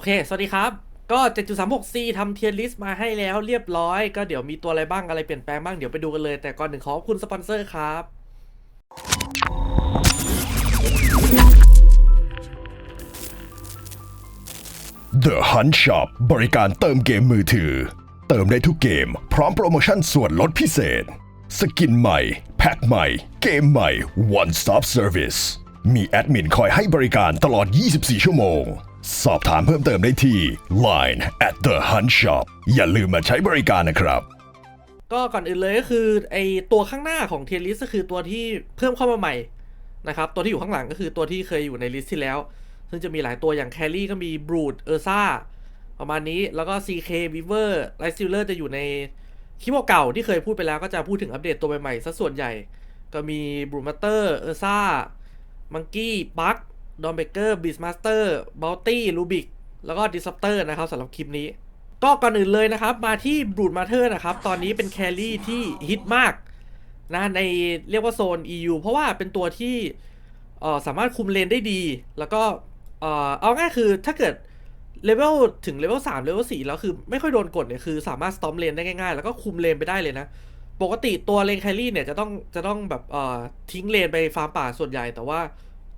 อเค สวัสดีครับ ก็ 7.36C ทำเทียร์ลิสต์มาให้แล้วเรียบร้อย ก็เดี๋ยวมีตัวอะไรบ้างอะไรเปลี่ยนแปลงบ้าง เดี๋ยวไปดูกันเลย แต่ก่อนหนึ่งขอบคุณสปอนเซอร์ครับ The Hunt Shop บริการเติมเกมมือถือ เติมได้ทุกเกม พร้อมโปรโมชั่นส่วนลดพิเศษ สกินใหม่ แพ็คใหม่ เกมใหม่ One Stop Service มีแอดมินคอยให้บริการตลอด 24 ชั่วโมง สอบถามเพิ่มเติมได้ที่ Line at the Hunt Shop อย่าลืมมาใช้บริการนะครับ ก็ก่อนอื่นเลยก็คือไอตัวข้างหน้าของเทียร์ลิสก็คือตัวที่เพิ่มเข้ามาใหม่นะครับ ตัวที่อยู่ข้างหลังก็คือตัวที่เคยอยู่ในลิสต์ที่แล้ว ซึ่งจะมีหลายตัวอย่างแคลรี่ก็มีบรูดเออร์ซ่าประมาณนี้แล้วก็ CK w e a v e r ไลซิลเลอร์จะอยู่ในคลิปเก่าที่เคยพูดไปแล้วก็จะพูดถึงอัปเดตตัวใหม่ๆซะส่วนใหญ่ ก็มีบรูมาเตอร์เออร์ซ่ามังกี้บัค ดอมเบเกอร์บิสมาสเตอร์บัลตี้ลูบิกแล้วก็ดิส r อ p เตอร์นะครับสำหรับคลิปนี้ ก็ก่อนอื่นเลยนะครับ มาที่บรูดมาเ t อร์นะครับ ตอนนี้เป็นแครี่ที่ฮิตมากนะในเรียกว่าโซน EU เพราะว่าเป็นตัวที่เอ่อสามารถคุมเลนได้ดี แล้วก็เอ่อเอาง่ายคือถ้าเกิดเลเวลถึงเลเวล3เลเวล4แล้วคือไม่ค่อยโดนกดเนี่ยคือสามารถสตอมเลนได้ง่ายๆ แล้วก็คุมเลนไปได้เลยนะ ปกติตัวเลนแครี่เนี่ยจะต้องจะต้องแบบเอ่อทิ้งเลนไปฟาร์มป่าส่วนใหญ่แต่ว่า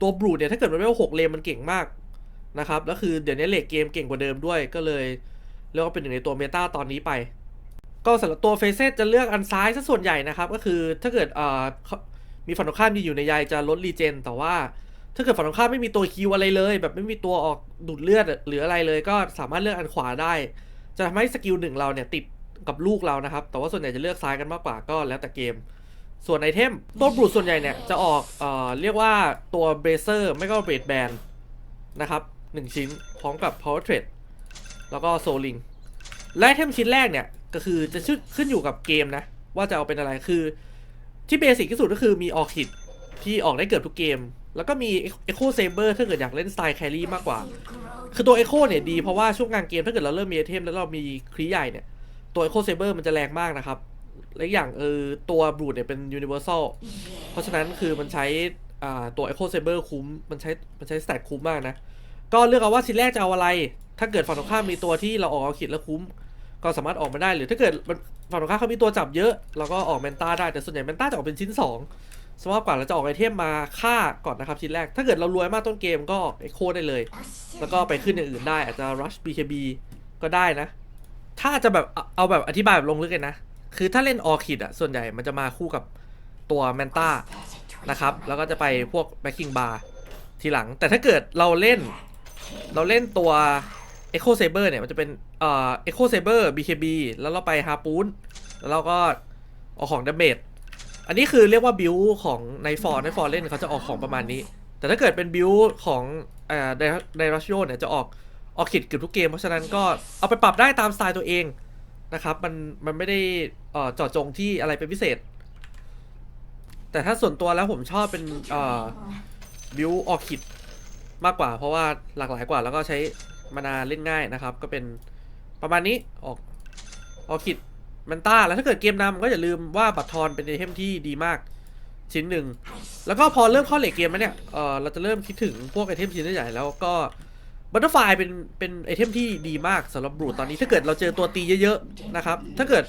ตัวบรูดเนี่ยถ้าเกิดเลเวล6เลนมันเก่งมากนะครับแล้วคือเดี๋ยวนี้เลกเกมเก่งกว่าเดิมด้วยก็เลยเรียกว่าเป็นหนึ่งในตัวเมตาตอนนี้ไป ก็สำหรับตัวเฟเซตจะเลือกอันซ้ายซะส่วนใหญ่นะครับ ก็คือถ้าเกิดเอ่อมีฝั่งตรงข้ามดีอยู่ในใยจะลดรีเจน แต่ว่าถ้าเกิดฝั่งตรงข้ามไม่มีตัวคิวอะไรเลย แบบไม่มีตัวออกดูดเลือดหรืออะไรเลย ก็สามารถเลือกอันขวาได้ จะทำให้สกิลหนึ่งเราเนี่ยติดกับลูกเรานะครับ แต่ว่าส่วนใหญ่จะเลือกซ้ายกันมากกว่าก็แล้วแต่เกม ส่วนไอเทมตัวบรูดส่วนใหญ่เนี่ยจะออกเอ่อเรียกว่าตัวเบเซอร์ไม่ก็เบรดแบนนะครับหนึ่งชิ้นพร้อมกับ power trade แล้วก็โซลิงและไอเทมชิ้นแรกเนี่ยก็คือจะชื่อขึ้นอยู่กับเกมนะ ว่าจะเอาเป็นอะไรคือที่เบสิกที่สุดก็คือมีออคิดที่ออกได้เกือบทุกเกม แล้วก็มีเอ็โคเซเบอร์ถ้าเกิดอยากเล่นสไตล์แครี่มากกว่า คือตัวเอ็โคเนี่ยดีเพราะว่าช่วงกลางเกมถ้าเกิดเราเริ่มมีไอเทมแล้วเรามีคลีใหญ่เนี่ยตัวเอ็โคเซเบอร์มันจะแรงมากนะครับ และอย่างเออตัวบรูดเนี่ยเป็นยูนิเวอร์แซลเพราะฉะนั้นคือมันใช้อ่าตัวเอ็โคเซเบอร์คุ้ม มันใช้มันใช้สแตทคุ้มมากนะ ก็เลือกเอาว่าชิ้นแรกจะเอาอะไร ถ้าเกิดฝั่งตรงข้ามมีตัวที่เราออกเอาขิดแล้วคุ้ม ก็สามารถออกมาได้หรือถ้าเกิดมันฝั่งตรงข้ามเขามีตัวจับเยอะ เราก็ออกเมนต้าได้แต่ส่วนใหญ่เมนต้าจะออกเป็นชิ้น2สมมติว่าก่อนเราจะออกไอเทมมาฆ่าก่อนนะครับชิ้นแรก ถ้าเกิดเรารวยมากต้นเกมก็ออกเอโคได้เลย แล้วก็ไปขึ้นอย่างอื่นได้อาจจะ rush BKB ก็ได้นะ ถ้าจะแบบเอาเอาแบบอธิบายแบบลงลึกเลยนะ คือถ้าเล่นออคิดอะส่วนใหญ่มันจะมาคู่กับตัวแมนต้านะครับ แล้วก็จะไปพวกแบ็คกิ้งบาร์ทีหลัง แต่ถ้าเกิดเราเล่น เราเล่นตัว Echo Saber เนี่ยมันจะเป็นเอ่อ Echo Saber BKB แล้วเราไปฮาปูนแล้วเราก็เอาของดาเมจอันนี้คือเรียกว่าบิวของในฟอร์ในฟอร์เล่นเขาจะออกของประมาณนี้ แต่ถ้าเกิดเป็นบิวของเอ่อไดรัชโยเนี่ยจะออกออกขิดเกือบทุกเกม เพราะฉะนั้นก็เอาไปปรับได้ตามสไตล์ตัวเอง นะครับ มันมันไม่ได้เอ่อเจาะจงที่อะไรเป็นพิเศษ แต่ถ้าส่วนตัวแล้วผมชอบเป็นเอ่อบิวออกขิดมากกว่า เพราะว่าหลากหลายกว่าแล้วก็ใช้มานาเล่นง่ายนะครับ ก็เป็นประมาณนี้ออกออคิดมันต้าแล้วถ้าเกิดเกมนำก็อย่าลืมว่าบัตรทอนเป็นไอเทมที่ดีมากชิ้นหนึ่ง แล้วก็พอเริ่มเข้าเลทเกมแล้วเนี่ยเออเราจะเริ่มคิดถึงพวกไอเทมชิ้นใหญ่แล้วก็ บัตเตอร์ไฟเป็นเป็นไอเทมที่ดีมากสำหรับบรูตอนนี้ถ้าเกิดเราเจอตัวตีเยอะๆนะครับ ถ้าเกิด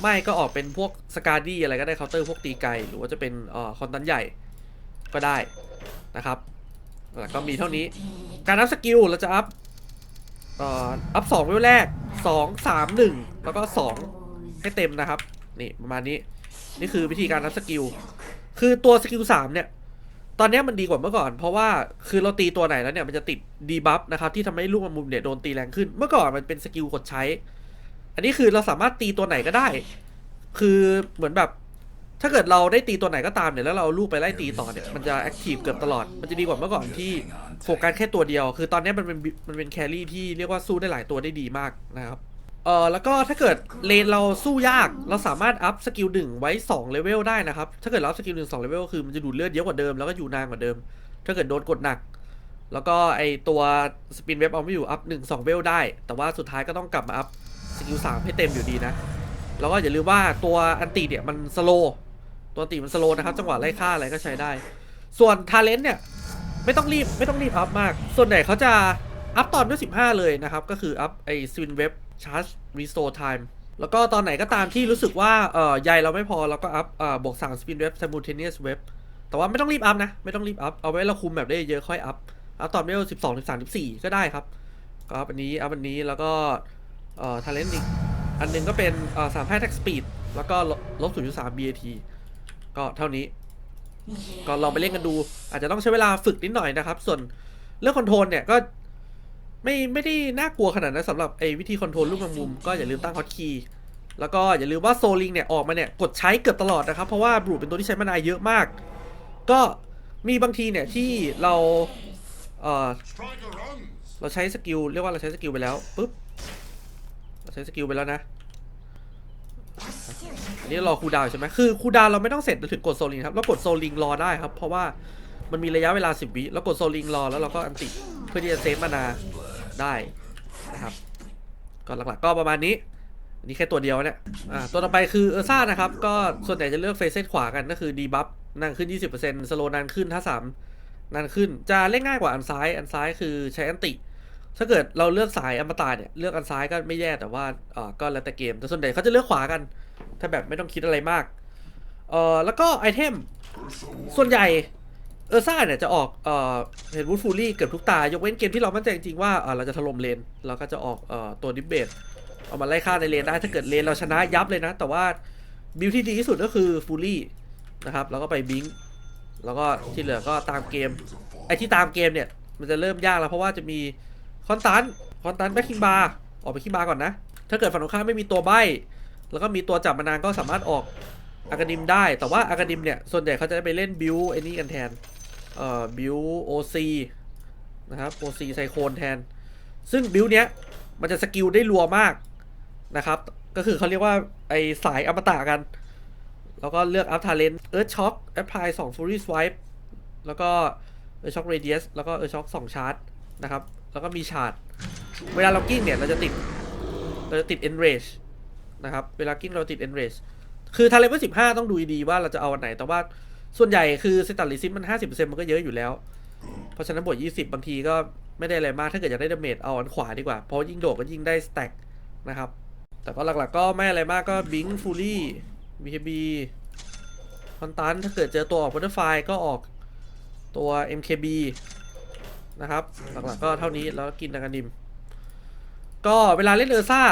ไม่ก็ออกเป็นพวกสกาดี้อะไรก็ได้เคาน์เตอร์พวกตีไกลหรือว่าจะเป็นอ่อคอนตันใหญ่ก็ได้นะครับแล้วก็มีเท่านี้ การอัพสกิลเราจะอัพอ่ออัพสองเวลแรกสองสามหนึ่งแล้วก็สองให้เต็มนะครับ นี่ประมาณนี้ นี่คือวิธีการอัพสกิล คือตัวสกิลสามเนี่ย ตอนนี้มันดีกว่าเมื่อก่อน เพราะว่าคือเราตีตัวไหนแล้วเนี่ยมันจะติดดีบัฟนะครับที่ทำให้ลูกมุมเนี่ยโดนตีแรงขึ้น เมื่อก่อนมันเป็นสกิลกดใช้ อันนี้คือเราสามารถตีตัวไหนก็ได้ คือเหมือนแบบ ถ้าเกิดเราได้ตีตัวไหนก็ตามเนี่ยแล้วเราเอาลูกไปไล่ตีต่อเนี่ยมันจะแอคทีฟเกือบตลอด มันจะดีกว่าเมื่อก่อนที่โฟกัสแค่ตัวเดียว คือตอนนี้มันเป็นมันเป็นแครี่ที่เรียกว่าสู้ได้หลายตัวได้ดีมากนะครับ เออแล้วก็ถ้าเกิดเลนเราสู้ยากเราสามารถอัพสกิลหนึ่งไว้2เลเวลได้นะครับ ถ้าเกิดเราอัพสกิลหนึ่งสองเลเวลคือมันจะดูดเลือดเยอะกว่าเดิมแล้วก็อยู่นานกว่าเดิม ถ้าเกิดโดนกดหนัก แล้วก็ไอตัวสปินเว็บเอาไม่อยู่อัพหนึ่งสองเวลได้ แต่ว่าสุดท้ายก็ต้องกลับมาอัพสกิลสามให้เต็มอยู่ดีนะ แล้วก็อย่าลืมว่าตัวอันติเนี่ยมันสโลตัวติมันสโลนะครับจังหวะไล่ฆ่าอะไรก็ใช้ได้ ส่วนทาเลนต์เนี่ยไม่ต้องรีบไม่ต้องรีบอัพมาก ส่วนใหญ่เขาจะอัพตอนด้วย15 เลยนะครับ ก็คืออัพไอสวินเว็บ ชาร์จรีสโตร์ไทม์แล้วก็ตอนไหนก็ตามที่รู้สึกว่าเอ่อใยเราไม่พอเราก็อัพเอ่อบวก3สปินเว็บ simultaneous web แต่ว่าไม่ต้องรีบอัพนะ ไม่ต้องรีบอัพ เอาไว้เราคุมแบบได้เยอะค่อยอัพ อัพตอนเลเวล12 13 14ก็ได้ครับ ก็อัพอันนี้ อัพอันนี้แล้วก็เอ่อ talent อีกอันหนึงก็เป็นเอ่อ3 attack speed แล้วก็ลบ0.3 BAT ก็เท่านี้ ก็ลองไปเล่นกันดู อาจจะต้องใช้เวลาฝึกนิดหน่อยนะครับ ส่วนเรื่องคอนโทรลเนี่ยก็ ไม่ไม่ได้น่ากลัวขนาดนั้นสำหรับไอ้วิธีคอนโทรลลูกแมงมุมก็อย่าลืมตั้งฮอตคีย์แล้วก็อย่าลืมว่าโซลิงเนี่ยออกมาเนี่ยกดใช้เกือบตลอดนะครับ เพราะว่าบรูเป็นตัวที่ใช้มานานเยอะมาก ก็มีบางทีเนี่ยที่เราเออเราใช้สกิลเรียกว่าเราใช้สกิลไปแล้วปุ๊บเราใช้สกิลไปแล้วนะอันนี้รอคูดาวใช่ไหมคือคูดาวเราไม่ต้องเสร็จถึงกดโซลิงครับเรากดโซลิงรอได้ครับ เพราะว่ามันมีระยะเวลา 10 วิแล้วกดโซลิงรอแล้วเราก็อันติเพื่อที่จะเซฟมานา ได้นะครับก็หลักๆก็ประมาณนี้อันนี้แค่ตัวเดียวเนี่ยอ่าตัวต่อไปคือเออร์ซ่านะครับ ก็ส่วนใหญ่จะเลือกเฟซเซตขวากันก็คือดีบัฟนานขึ้น 20%สโลนานขึ้นถ้า3นานขึ้นจะเล่นง่ายกว่าอันซ้ายอันซ้ายคือใช้อันติ ถ้าเกิดเราเลือกสายอมตะเนี่ยเลือกอันซ้ายก็ไม่แย่แต่ว่าอ่อก็แล้วแต่เกมแต่ส่วนใหญ่เขาจะเลือกขวากัน ถ้าแบบไม่ต้องคิดอะไรมากเอ่อแล้วก็ไอเทมส่วนใหญ่ เออร์ซ่าเนี่ยจะออกเอ่อเห็นวูดฟูลี่เกือบทุกตายกเว้นเกมที่เรามั่นใจจริงๆว่าเออเราจะถล่มเลนเราก็จะออกเอ่อตัวดิบเบตเอามาไล่ฆ่าในเลนได้ถ้าเกิดเลนเราชนะยับเลยนะ แต่ว่าบิลที่ดีที่สุดก็คือฟูลี่นะครับแล้วก็ไปบิงแล้วก็ที่เหลือก็ตามเกมไอที่ตามเกมเนี่ยมันจะเริ่มยากแล้วเพราะว่าจะมีคอนตันคอนตันแบ็คคิงบาร์ออกไปคิงบาร์ก่อนนะ ถ้าเกิดฝั่งตรงข้ามไม่มีตัวใบแล้วก็มีตัวจับมานานก็สามารถออกอากาดิมได้ แต่ว่าอากาดิมเนี่ย ส่วนใหญ่เขาจะไปเล่นบิวไอ้นี่กันแทน เอ่อบิวโอซีนะครับโอซีไซโคนแทน ซึ่งบิวเนี้ยมันจะสกิลได้รัวมากนะครับ ก็คือเขาเรียกว่าไอสายอมตะกัน แล้วก็เลือกอัพทาเลนเอิร์ธช็อคแอปพลายสองฟูรี่สไวป์แล้วก็เอิร์ธช็อคเรเดียสแล้วก็เอิร์ธช็อคสองชาร์จนะครับ แล้วก็มีชาร์จเวลาเรากิ้งเนี่ยเราจะติดเราจะติด enrage นะครับ เวลากิ้งเราติด enrage คือทาเลเวลสิบห้าต้องดูดีว่าเราจะเอาอันไหนแต่ว่า ส่วนใหญ่คือสตัดลิซิมมันห้าสิบเปอร์เซ็นต์มันก็เยอะอยู่แล้ว เพราะฉะนั้นบวกยี่สิบบางทีก็ไม่ได้อะไรมาก ถ้าเกิดอยากได้ดาเมจเอาอันขวาดีกว่า เพราะยิ่งโดดก็ยิ่งได้สแต็กนะครับ แต่ก็หลักๆก็ไม่อะไรมากก็บิงฟูลี่ BKB คอนตันถ้าเกิดเจอตัวออกบัตเตอร์ไฟก็ออกตัว MKB นะครับ หลักๆก็เท่านี้แล้วกินดากานิม ก็เวลาเล่นเออร์ซ่า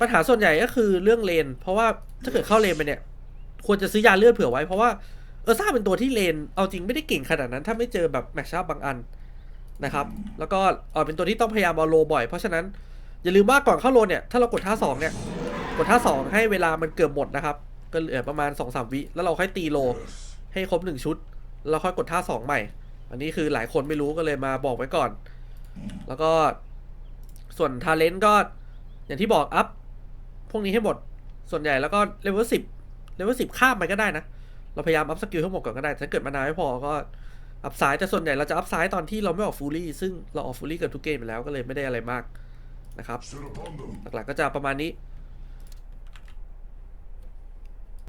ปัญหาส่วนใหญ่ก็คือเรื่องเลน เพราะว่าถ้าเกิดเข้าเลนไปเนี่ย ควรจะซื้อยาเลือดเผื่อไว้เพราะว่า เออซ่าเป็นตัวที่เลน เอาจริงไม่ได้เก่งขนาดนั้น ถ้าไม่เจอแบบแมชชั่บางอันนะครับ แล้วก็เออเป็นตัวที่ต้องพยายามเอาโลบ่อย เพราะฉะนั้นอย่าลืมว่าก่อนเข้าโลเนี่ย ถ้าเรากดท่าสองเนี่ย กดท่าสองให้เวลามันเกือบหมดนะครับ ก็เหลือประมาณ2องสามวิ แล้วเราค่อยตีโล ให้ครบหนึ่งชุด แล้วค่อยกดท่าสองใหม่ อันนี้คือหลายคนไม่รู้ก็เลยมาบอกไว้ก่อน แล้วก็ส่วนทาเลนต์ก็อย่างที่บอกอัพพวกนี้ให้หมด ส่วนใหญ่แล้วก็เลเวลสิบเลเวลสิบข้ามไปก็ได้นะ เราพยายามอัพสกิลให้หมดก่อนก็ได้ ถ้าเกิดมานานไม่พอก็อัพซ้ายแต่ส่วนใหญ่เราจะอัพซ้ายตอนที่เราไม่ออกฟูลี่ซึ่งเราออกฟูลี่เกับทุกเกมไปแล้วก็เลยไม่ได้อะไรมากนะครับ หลักๆก็จะประมาณนี้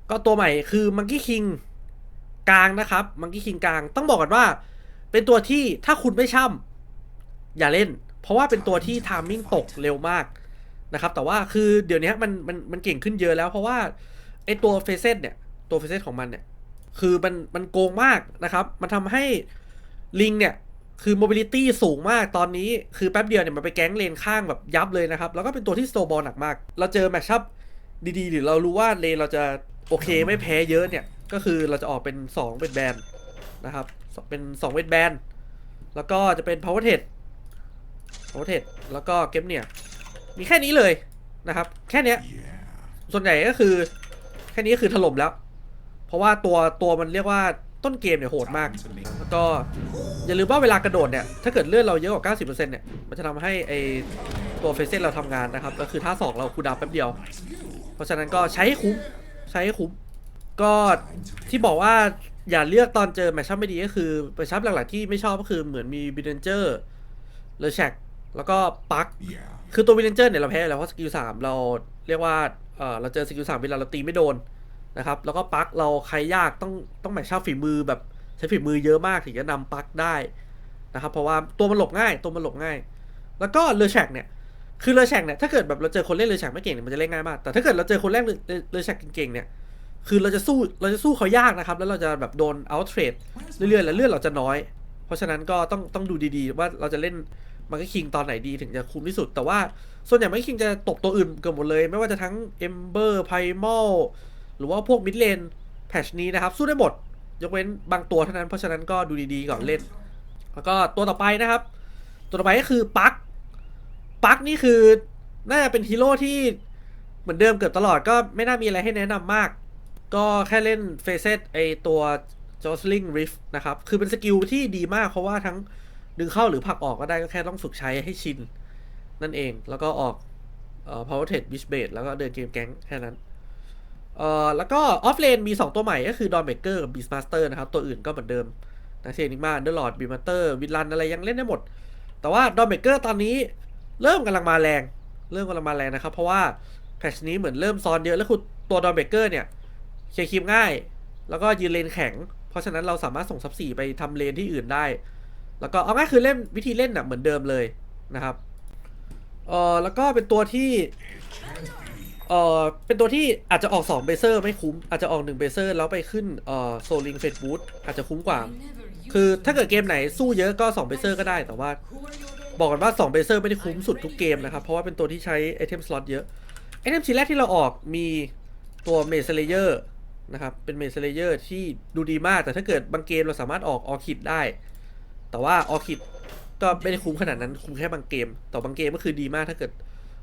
ก็ตัวใหม่คือมังกี้คิงกลางนะครับมังกี้คิงกลางต้องบอกก่อนว่า เป็นตัวที่ถ้าคุณไม่ช่ำอย่าเล่น เพราะว่าเป็นตัวที่ทามมิ่งตกเร็วมากนะครับ แต่ว่าคือเดี๋ยวนี้มันมันมันเก่งขึ้นเยอะแล้ว เพราะว่าไอตัวเฟเซตเนี่ยตัวเฟเซตของมันเนี่ย คือมันมันโกงมากนะครับ มันทำให้ลิงเนี่ยคือ mobility สูงมากตอนนี้คือแป๊บเดียวเนี่ยมันไปแก๊งเลนข้างแบบยับเลยนะครับ แล้วก็เป็นตัวที่สโตบอลหนักมาก เราเจอแมชชัพดีๆ หรือเรารู้ว่าเลนเราจะโอเคไม่แพ้เยอะเนี่ย ก็คือเราจะออกเป็น 2 เป็นแบนนะครับ เป็น2เป็นแบนแล้วก็จะเป็น power t e d power t e d แล้วก็เกมเนี่ย มีแค่นี้เลยนะครับ แค่นี้ส่วนใหญ่ก็คือแค่นี้ก็คือถล่มแล้ว เพราะว่าตัวตัวมันเรียกว่าต้นเกมเนี่ยโหดมาก แล้วก็อย่าลืมว่าเวลากระโดดเนี่ย ถ้าเกิดเลือดเราเยอะกว่า 90%เนี่ย มันจะทำให้ไอตัวเฟสเซนเราทำงานนะครับ ก็คือท่าสองเราคูลดาวน์แป๊บเดียว เพราะฉะนั้นก็ใช้ให้คุ้ม ใช้ให้คุ้ม ก็ที่บอกว่าอย่าเลือกตอนเจอแมชชั่นไม่ดีก็คือแมชชั่นหลักๆที่ไม่ชอบก็คือเหมือนมีบิเดนเจอร์เลอแชกแล้วก็ปัก คือตัววิลเลนเจอร์เนี่ยเราแพ้อยู่แล้วเพราะสกิลสามเราเรียกว่าเออเราเจอสกิลสามเวลาเราตีไม่โดน นะครับ แล้วก็ปักเราใครยากต้องต้องแมทช์ฝีมือแบบใช้ฝีมือเยอะมากถึงจะนำปลั๊กได้นะครับ เพราะว่าตัวมันหลบง่าย ตัวมันหลบง่าย แล้วก็เลอแชกเนี่ยคือเลอแชกเนี่ยถ้าเกิดแบบเราเจอคนเล่นเลอแชกไม่เก่งเนี่ยมันจะเล่นง่ายมากแต่ถ้าเกิดเราเจอคนเล่นเลอแชกเก่งๆเนี่ยคือเราจะสู้เราจะสู้เขายากนะครับ แล้วเราจะแบบโดนเอาเทรดเรื่อยๆ แล้วเลือดเราจะน้อย เพราะฉะนั้นก็ต้องต้องดูดีๆ ว่าเราจะเล่นมันก็คิงตอนไหนดีถึงจะคุ้มที่สุด แต่ว่าส่วนใหญ่มันก็คิงจะตบตัวอื่นเกือบหมดเลย ไม่ว่าจะทั้ง Ember Primal หรือว่าพวกมิดเลนแพชนี้นะครับ สู้ได้หมด ยกเว้นบางตัวเท่านั้นเพราะฉะนั้นก็ดูดีๆก่อนเล่น แล้วก็ตัวต่อไปนะครับ ตัวต่อไปก็คือปักปักนี่คือน่าจะเป็นฮีโร่ที่เหมือนเดิมเกือบตลอดก็ไม่น่ามีอะไรให้แนะนำมาก ก็แค่เล่นเฟเซตไอตัว Jostling Rift นะครับ คือเป็นสกิลที่ดีมากเพราะว่าทั้งดึงเข้าหรือผลักออกก็ได้ก็แค่ต้องฝึกใช้ให้ชิน นั่นเองแล้วก็ออกเอ่อ power t e d wish bait แล้วก็เดินเกมแก๊งแค่นั้น เอ่อแล้วก็ออฟเลนมี 2 ตัวใหม่ก็คือ d o n b a k e r กับ Beastmaster นะครับ ตัวอื่นก็เหมือนเดิมนักเซนิมาเดอร์ลอดบีมาเตอร์วินลันอะไรยังเล่นได้หมด แต่ว่า d o n b a k e r ตอนนี้เริ่มกำลังมาแรง เริ่มกำลังมาแรงนะครับ เพราะว่าแพทชนี้เหมือนเริ่มซ้อนเยอะ แล้วคือตัว d o n b a k e r เนี่ยเคลียร์คลิปง่าย แล้วก็ยืนเลนแข็ง เพราะฉะนั้นเราสามารถส่งซับสี่ไปทำเลนที่อื่นได้ แล้วก็เอาง่ายคือเล่นวิธีเล่นน่ะเหมือนเดิมเลยนะครับเออแล้วก็เป็นตัวที่ เอ่อเป็นตัวที่อาจจะออก 2 เบเซอร์ไม่คุ้ม อาจจะออก 1 เบเซอร์ แล้วไปขึ้นเอ่อโซลิงเฟดบูทอาจจะคุ้มกว่า คือถ้าเกิดเกมไหนสู้เยอะก็ 2 เบเซอร์ก็ได้ แต่ว่า บอกกันว่า 2 เบเซอร์ไม่ได้คุ้มสุดทุกเกมนะครับ เพราะว่าเป็นตัวที่ใช้ไอเทมสล็อตเยอะ ไอเทมชิ้นแรกที่เราออกมีตัวเมสเลเยอร์นะครับ เป็นเมสเลเยอร์ที่ดูดีมาก แต่ถ้าเกิดบางเกมเราสามารถออกออคิดได้ แต่ว่าออคิดก็ไม่ได้คุ้มขนาดนั้น คุ้มแค่บางเกม แต่บางเกมก็คือดีมากถ้าเกิด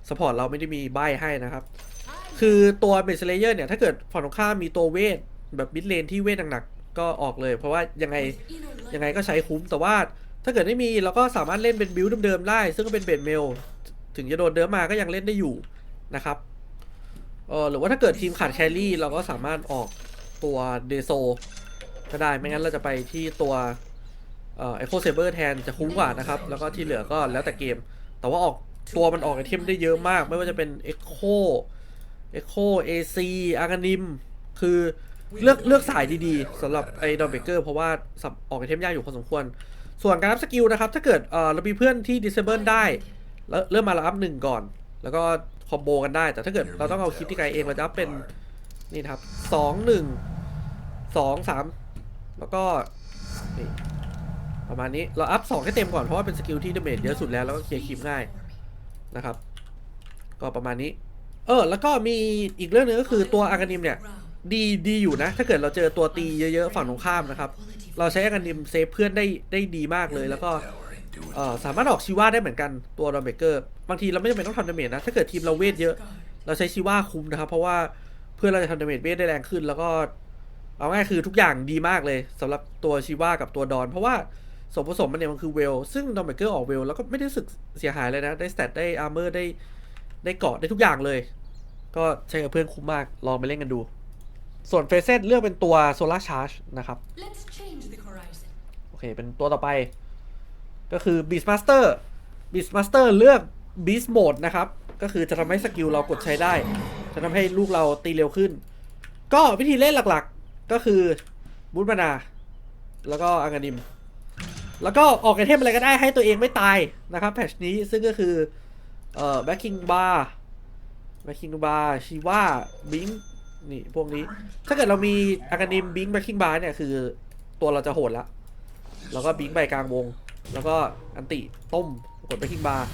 สปอร์ตเราไม่ได้มีใบให้นะครับ คือตัวเมสเลเยอร์เนี่ย ถ้าเกิดฝั่งตรงข้ามมีตัวเวท แบบมิดเลนที่เวทหนักๆ ก็ออกเลย เพราะว่ายังไงยังไงก็ใช้คุ้มแต่ว่าถ้าเกิดไม่มีเราก็สามารถเล่นเป็นบิลด์เดิมๆได้ ซึ่งก็เป็นเบดเมล ถึงจะโดนเดิมมาก็ยังเล่นได้อยู่นะครับเออหรือว่าถ้าเกิดทีมขาดแครี่เราก็สามารถออกตัวเดโซก็ได้ไม่งั้นเราจะไปที่ตัวเอ่อ Echo Saber แทนจะคุ้มกว่านะครับ แล้วก็ที่เหลือก็แล้วแต่เกม แต่ว่าออก ตัวมันออกไอเทมได้เยอะมาก ไม่ว่าจะเป็น Echo Echo AC อากานิม คือเลือกเลือกสายดีๆสำหรับไอ้ดอมเบเกอร์เพราะว่าสับออกไอเทมยากอยู่พอสมควร ส่วนการรับสกิลนะครับ ถ้าเกิดเออเรามีเพื่อนที่ disable ได้ แล้วเริ่มมาเราอัพหนึ่งก่อน แล้วก็คอมโบกันได้ แต่ถ้าเกิดเราต้องเอาคลิปที่ไกลเองเราจะเป็นนี่ครับสองหนึ่งสองสามแล้วก็นี่ประมาณนี้เราอัพสองให้เต็มก่อนเพราะว่าเป็นสกิลที่ดาเมจเยอะสุดแล้วแล้วก็เคลียร์คลิปง่าย นะครับ ก็ประมาณนี้ เออ แล้วก็มีอีกเรื่องหนึงก็คือตัวอาร์กานิมเนี่ย ดีดีอยู่นะ ถ้าเกิดเราเจอตัวตีเยอะๆฝั่งตรงข้ามนะครับ เราใช้อาร์กานิมเซฟเพื่อนได้ได้ดีมากเลยแล้วก็เออสามารถออกชิว่าได้เหมือนกันตัวดอมเบเกอร์บางทีเราไม่จำเป็นต้องทำดาเมจนะ ถ้าเกิดทีมเราเวทเยอะ เราใช้ชิว่าคุมนะครับ เพราะว่าเพื่อนเราจะทำดาเมจเวทได้แรงขึ้น แล้วก็เอาง่ายคือทุกอย่างดีมากเลยสำหรับตัวชิว่ากับตัวดอน เพราะว่า ส่วนผสมมันเนี่ยมันคือเวล ซึ่งดอมเบเกอร์ออกเวล แล้วก็ไม่ได้รู้สึกเสียหายเลยนะ ได้สเตตได้อาร์เมอร์ได้ได้เกราะได้ทุกอย่างเลย ก็ใช้กับเพื่อนคุ้มมาก ลองไปเล่นกันดู ส่วนเฟเซตเลือกเป็นตัวโซลาร์ชาร์จนะครับ Let's change the horizon. โอเค เป็นตัวต่อไป ก็คือ Beastmaster Beastmaster เลือก Beast Mode นะครับ ก็คือจะทำให้สกิลเรากดใช้ได้ จะทำให้ลูกเราตีเร็วขึ้น ก็วิธีเล่นหลักๆ ก็คือบูทมานา แล้วก็อังกานิม แล้วก็ออกไอเทมอะไรก็ได้ให้ตัวเองไม่ตายนะครับแพชนี้ซึ่งก็คือเอ่อแบ็คคิงบาร์แบ็คคิงบาร์ชีว่าบิงนี่พวกนี้ ถ้าเกิดเรามีอากานิมบิงแบ็คคิงบาร์เนี่ยคือตัวเราจะโหดละแล้วก็บิงไปกลางวง แล้วก็อันติต้มกดไปคิงบาร์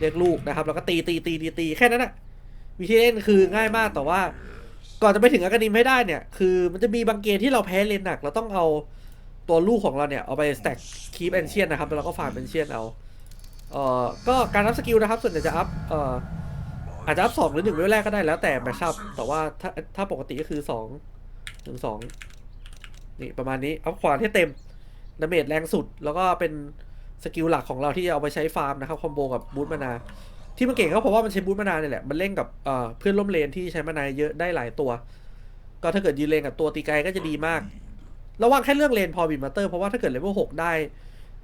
เรียกลูกนะครับ แล้วก็ตีตีตีตีตีแค่นั้นนะวิธีเล่นคือง่ายมากแต่ว่า ก่อนจะไปถึงอากานิมให้ได้เนี่ย คือมันจะมีบางเกมที่เราแพ้เลนหนักเราต้องเอา ตัวลูกของเราเนี่ย เอาไปสแต็กคีปแอนเชียนนะครับ แล้วเราก็ฟาร์มแอนเชียนเอา เอ่อ ก็การอัพสกิลนะครับ ส่วนใหญ่จะอัพ เอ่อ อาจจะอัพสองหรือหนึ่งเวลแรกก็ได้แล้วแต่แมชชัพแต่ว่าถ้าถ้าปกติก็คือสองหนึ่งสองนี่ประมาณนี้ อัพขวานให้เต็มดาเมจแรงสุด แล้วก็เป็นสกิลหลักของเราที่จะเอาไปใช้ฟาร์มนะครับคอมโบกับบูทมานา ที่มันเก่งก็เพราะว่ามันใช้บูทมานาเนี่ยแหละ มันเล่นกับเอ่อเพื่อนร่วมเลนที่ใช้มานาเยอะได้หลายตัว ก็ถ้าเกิดยืนเลนกับตัวตีไกลก็จะดีมาก ระวังแค่เรื่องเลนพอบินมาเตอร์เพราะว่าถ้าเกิดเลเวลหกได้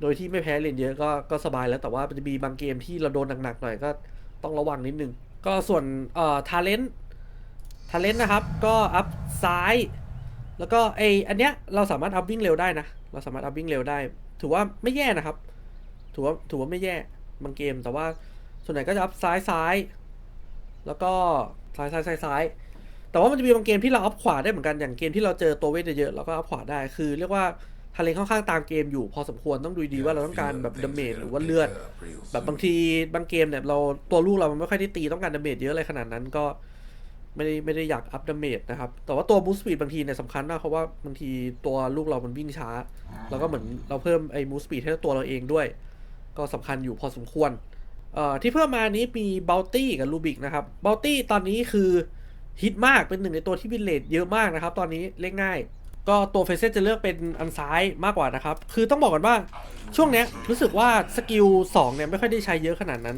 โดยที่ไม่แพ้เลนเยอะก็ก็สบายแล้วแต่ว่ามันจะมีบางเกมที่เราโดนหนักๆหน่อยก็ต้องระวังนิดนึง ก็ส่วนเอ่อทาเลนต์ทาเลนต์นะครับ ก็อัพซ้าย แล้วก็ไออันเนี้ยเราสามารถอัพวิ่งเร็วได้นะ เราสามารถอัพวิ่งเร็วได้ ถือว่าไม่แย่นะครับ ถือว่าถือว่าไม่แย่บางเกมแต่ว่าส่วนใหญ่ก็จะอัพซ้ายซ้าย แล้วก็ซ้ายซ้ายซ้ายซ้าย แต่ว่ามันจะมีบางเกมที่เราอัพขวาได้เหมือนกันอย่างเกมที่เราเจอตัวเวทเยอะๆเราก็อัพขวาได้คือเรียกว่าทะเลค่อนข้างตามเกมอยู่พอสมควรต้องดูดีว่าเราต้องการแบบดาเมจหรือว่าเลือด แบบบางทีบางเกมเนี่ยเราตัวลูกเรามันไม่ค่อยได้ตีต้องการดาเมจเยอะอะไรขนาดนั้นก็ไม่ได้ไม่ได้อยากอัพดาเมจนะครับ แต่ว่าตัวบูสต์สปีดบางทีเนี่ยสำคัญมากเพราะว่าบางทีตัวลูกเรามันวิ่งช้า แล้วก็เหมือนเราเพิ่มไอ้มูสปีดให้ตัวเราเองด้วย ก็สำคัญอยู่พอสมควรเอ่อที่เพิ่มมานี้มีบัลตี้กับลูบิกนะครับบัลตี้ตอนนี้คือ ฮิตมากเป็นหนึ่งในตัวที่วินเลทเยอะมากนะครับ ตอนนี้เล่นง่าย ก็ตัวเฟเซจะเลือกเป็นอันซ้ายมากกว่านะครับ คือต้องบอกก่อนว่าช่วงเนี้ยรู้สึกว่าสกิล2เนี่ยไม่ค่อยได้ใช้เยอะขนาดนั้น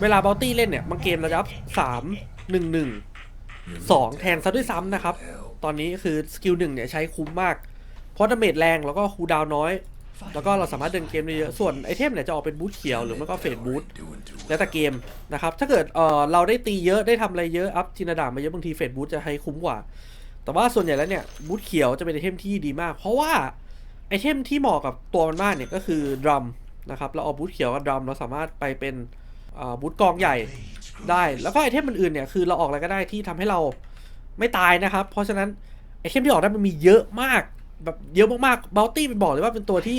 เวลาบัลตี้เล่นเนี่ยบางเกมเราจะอัพสามหนึ่งหนึ่งสองแทนซะด้วยซ้ำนะครับ ตอนนี้คือสกิลหนึ่งเนี่ยใช้คุ้มมาก เพราะดาเมจแรงแล้วก็คูลดาวน์น้อย แล้วก็เราสามารถเดินเกมได้เยอะ ส่วนไอเทมเนี่ยจะออกเป็นบูทเขียวหรือไม่ก็เฟดบูทแล้วแต่เกมนะครับ ถ้าเกิดเออเราได้ตีเยอะได้ทำอะไรเยอะ อัพจินาดามาเยอะบางทีเฟดบูทจะให้คุ้มกว่า แต่ว่าส่วนใหญ่แล้วเนี่ยบูทเขียวจะเป็นไอเทมที่ดีมาก เพราะว่าไอเทมที่เหมาะกับตัวมันมากเนี่ยก็คือดรัมนะครับ เราเอาบูทเขียวกับดรัมเราสามารถไปเป็นบูทกองใหญ่ได้ แล้วก็ไอเทมอื่นๆเนี่ยคือเราออกอะไรก็ได้ที่ทำให้เราไม่ตายนะครับ เพราะฉะนั้นไอเทมที่ออกได้มันมีเยอะมาก แบบเยอะมากๆบัลตี้เป็นบอกเลยว่าเป็นตัวที่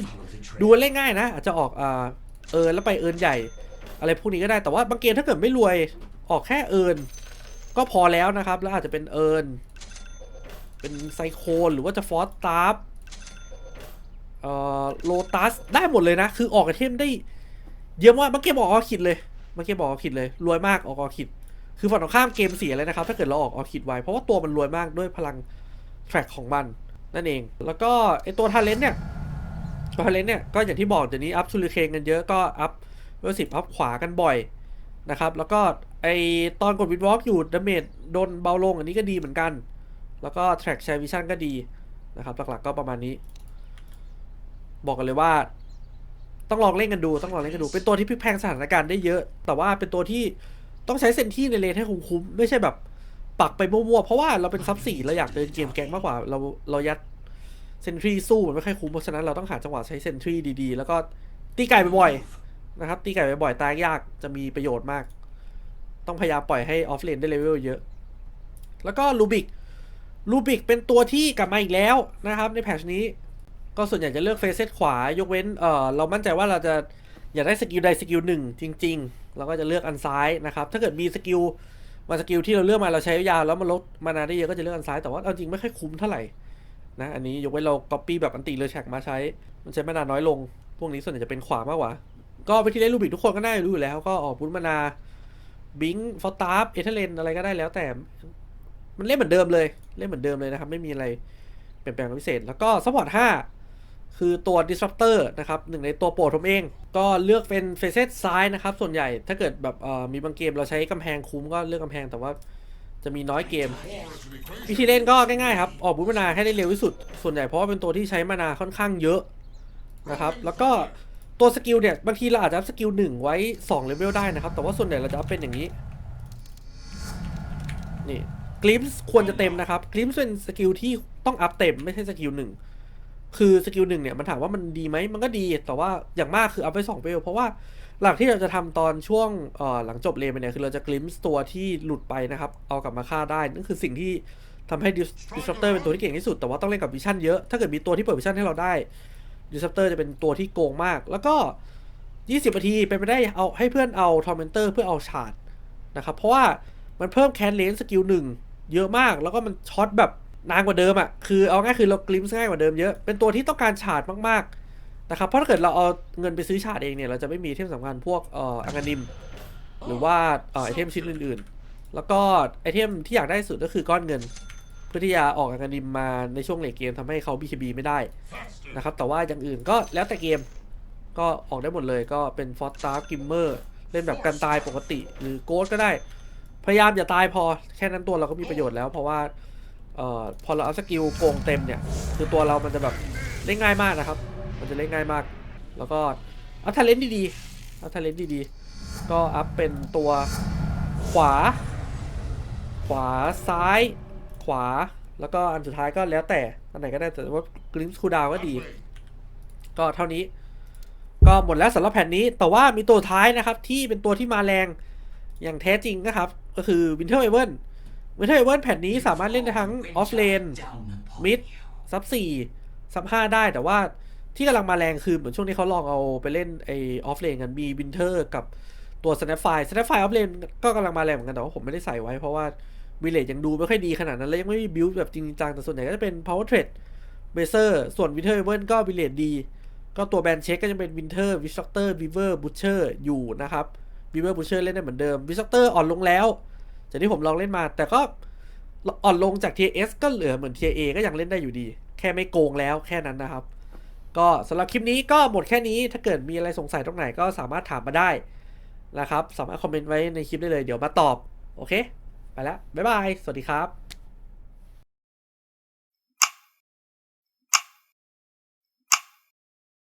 ดูเล่นง่ายนะ อาจจะออกอ่าเอิร์นแล้วไปเอิร์นใหญ่ อะไรพวกนี้ก็ได้แต่ว่าบางเกมถ้าเกิดไม่รวยออกแค่เอิร์นก็พอแล้วนะครับ แล้วอาจจะเป็นเอิร์นเป็นไซโคนหรือว่าจะฟอสตาร์ฟเอ่อโลตัสได้หมดเลยนะ คือออกไอเทมได้ เยอะมากบางเกมออกออคิดเลยบางเกมออกออคิดเลยรวยมากออกออคิดคือฝั่งตรงข้ามเกมเสียเลยนะครับ ถ้าเกิดเราออกออคิดไวเพราะว่าตัวมันรวยมากด้วยพลังแทร็กของมัน นั่นเอง แล้วก็ไอตัวทาเลนเนี่ยตัวทาเลนเนี่ยก็อย่างที่บอกเดี๋ยวนี้อัพซูริเคนกันเยอะก็อัพเวลสิบอัพขวากันบ่อยนะครับ แล้วก็ไอตอนกดวิดวอล์กอยู่ดาเมจโดนเบาลงอันนี้ก็ดีเหมือนกัน แล้วก็แทร็กแชร์วิชั่นก็ดีนะครับ หลักๆก็ประมาณนี้ บอกกันเลยว่า ต้องลองเล่นกันดู ต้องลองเล่นกันดู เป็นตัวที่พลิกแพงสถานการณ์ได้เยอะ แต่ว่าเป็นตัวที่ต้องใช้เซนที่ในเลนให้คุ้มๆไม่ใช่แบบ ปักไปมั่วๆเพราะว่าเราเป็นซับสี่เราอยากเดินเกมแกงมากกว่า เราเรายัดเซนทรีสู้มันไม่ค่อยคุ้มเพราะฉะนั้นเราต้องหาจังหวะใช้เซนทรีดีๆ แล้วก็ตีไก่บ่อยๆนะครับ ตีไก่บ่อยๆตายยากจะมีประโยชน์มาก ต้องพยายามปล่อยให้ออฟเลนได้เลเวลเยอะ แล้วก็ลูบิกลูบิกเป็นตัวที่กลับมาอีกแล้วนะครับ ในแพทชนี้ก็ส่วนใหญ่จะเลือกเฟซเซตขวายกเว้นเออเรามั่นใจว่าเราจะอยากได้สกิลใดสกิลหนึ่งจริง ๆ เราก็จะเลือกอันซ้ายนะครับ ถ้าเกิดมีสกิล มาสกิลที่เราเลือกมาเราใช้ยาวแล้วมันลดมานาได้เยอะก็จะเลือกอันซ้ายแต่ว่าเอาจริงไม่ค่อยคุ้มเท่าไหร่นะอันนี้ยกเว้นเราก๊อปปี้แบบอันตีเลยแชกมาใช้ มันใช้มานาน้อยลง พวกนี้ส่วนใหญ่จะเป็นขวามากกว่า ก็ไปที่เล่นลูบิกทุกคนก็น่าจะรู้อยู่แล้ว ก็ออกบุญมานาบิงฟอตาร์ฟเอเทเลนอะไรก็ได้แล้วแต่ มันเล่นเหมือนเดิมเลย เล่นเหมือนเดิมเลยนะครับ ไม่มีอะไรเปลี่ยนแปลงพิเศษ แล้วก็ซัพพอร์ต5 คือตัว disruptor นะครับหนึ่งในตัวโปรดผมเอง ก็เลือกเป็นเฟเซตซ้ายนะครับ ส่วนใหญ่ถ้าเกิดแบบมีบางเกมเราใช้กำแพงคุ้มก็เลือกกำแพงแต่ว่าจะมีน้อยเกม วิธีเล่นก็ง่ายๆครับ ออกบูทมานาให้ได้เร็วที่สุด ส่วนใหญ่เพราะว่าเป็นตัวที่ใช้มานาค่อนข้างเยอะนะครับ แล้วก็ตัวสกิลเนี่ยบางทีเราอาจจะสกิลหนึ่งไว้2เลเวลได้นะครับ แต่ว่าส่วนใหญ่เราจะเป็นอย่างนี้ นี่กลิมส์ควรจะเต็มนะครับกลิมส์เป็นสกิลที่ต้องอัพเต็มไม่ใช่สกิลหนึ่ง คือสกิลหนึ่งเนี่ยมันถามว่ามันดีไหมมันก็ดี แต่ว่าอย่างมากคือเอัพไปสองเลเวลเพราะว่าหลักที่เราจะทำตอนช่วงหลังจบเลนไปเนี่ยคือเราจะกลิมส์ตัวที่หลุดไปนะครับ เอากลับมาฆ่าได้นั่นคือสิ่งที่ทำให้ Dis- disruptor เป็นตัวที่เก่งที่สุด แต่ว่าต้องเล่นกับวิชั่นเยอะ ถ้าเกิดมีตัวที่เปิดวิชั่นให้เราได้ disruptor จะเป็นตัวที่โกงมาก แล้วก็ 20นาทีเป็นไปได้เอาให้เพื่อนเอา tormentor เพื่อเอาชาร์ดนะครับเพราะว่ามันเพิ่มแคนเลนสกิลหนึ่งเยอะมาก แล้วก็มันช็อตแบบ นานกว่าเดิมอะคือเอาง่ายคือเรากลิมส์ง่ายกว่าเดิมเยอะ เป็นตัวที่ต้องการชาดมากๆนะครับเพราะถ้าเกิดเราเอาเงินไปซื้อชาดเองเนี่ยเราจะไม่มีเทมสำคัญพวกเอ่ออังานิม หรือว่าเอ่อไอเทมชิ้นอื่นๆ แล้วก็ไอเทมที่อยากได้สุดก็คือก้อนเงิน เพื่อที่จะออกอังานิมมาในช่วงเลทเกมทำให้เขา BKB ไม่ได้นะครับแต่ว่าอย่างอื่นก็แล้วแต่เกมก็ออกได้หมดเลยก็เป็นฟอสตาร์กิมเมอร์เล่นแบบกันตายปกติ หรือโกดก็ได้ พยายามอย่าตายพอแค่นั้นตัวเราก็มีประโยชน์แล้วเพราะว่า เอ่อพอเราเอาสกิลโกงเต็มเนี่ย คือตัวเรามันจะแบบเล่นง่ายมากนะครับ มันจะเล่นง่ายมาก แล้วก็เอัพทาเลนต์ดีๆเอัพทาเลนต์ดีๆ ก็อัพเป็นตัวขวา ขวาซ้าย ขวา แล้วก็อันสุดท้ายก็แล้วแต่ อันไหนก็ได้แต่ว่ากลิมส์คูดาวก็ดี ก็เท่านี้ ก็หมดแล้วสำหรับแผ่นนี้ แต่ว่ามีตัวท้ายนะครับที่เป็นตัวที่มาแรงอย่างแท้จริงนะครับ ก็คือ Winter e v e n Winter e v e n แผ่นนี้สามารถเล่นได้ทั้งออฟเลนมิดซับสี่ซับห้าได้แต่ว่าที่กำลังมาแรงคือเหมือนช่วงนี้เขาลองเอาไปเล่นไอออฟเลนกันมีวินเทอร์กับตัว Snapfire Snapfire ออฟเลนก็กำลังมาแรงเหมือนกันแต่ว่าผมไม่ได้ใส่ไว้เพราะว่าวิเลจยังดูไม่ค่อยดีขนาดนั้นและยังไม่มีบิลแบบจริงจังแต่ส่วนใหญ่ก็จะเป็น Power Trade b a s e r ส่วน Winter e v e n ก็วิเลจดี ก็ตัวแบนเช็คก็จะเป็น Winter v i s t o c t o r Beaver Butcher อยู่นะครับ Beaver Butcher เล่นได้เหมือนเดิม v i s t o c t o r อ่อนลงแล้ว จากที่ผมลองเล่นมา แต่ก็อ่อนลงจาก T S ก็เหลือเหมือน T A ก็ยังเล่นได้อยู่ดี แค่ไม่โกงแล้วแค่นั้นนะครับ ก็สำหรับคลิปนี้ก็หมดแค่นี้ถ้าเกิดมีอะไรสงสัยตรงไหนก็สามารถถามมาได้นะครับ สามารถคอมเมนต์ไว้ในคลิปได้เลยเดี๋ยวมาตอบ โอเค ไปแล้ว บ๊ายบาย สวัสดีครับ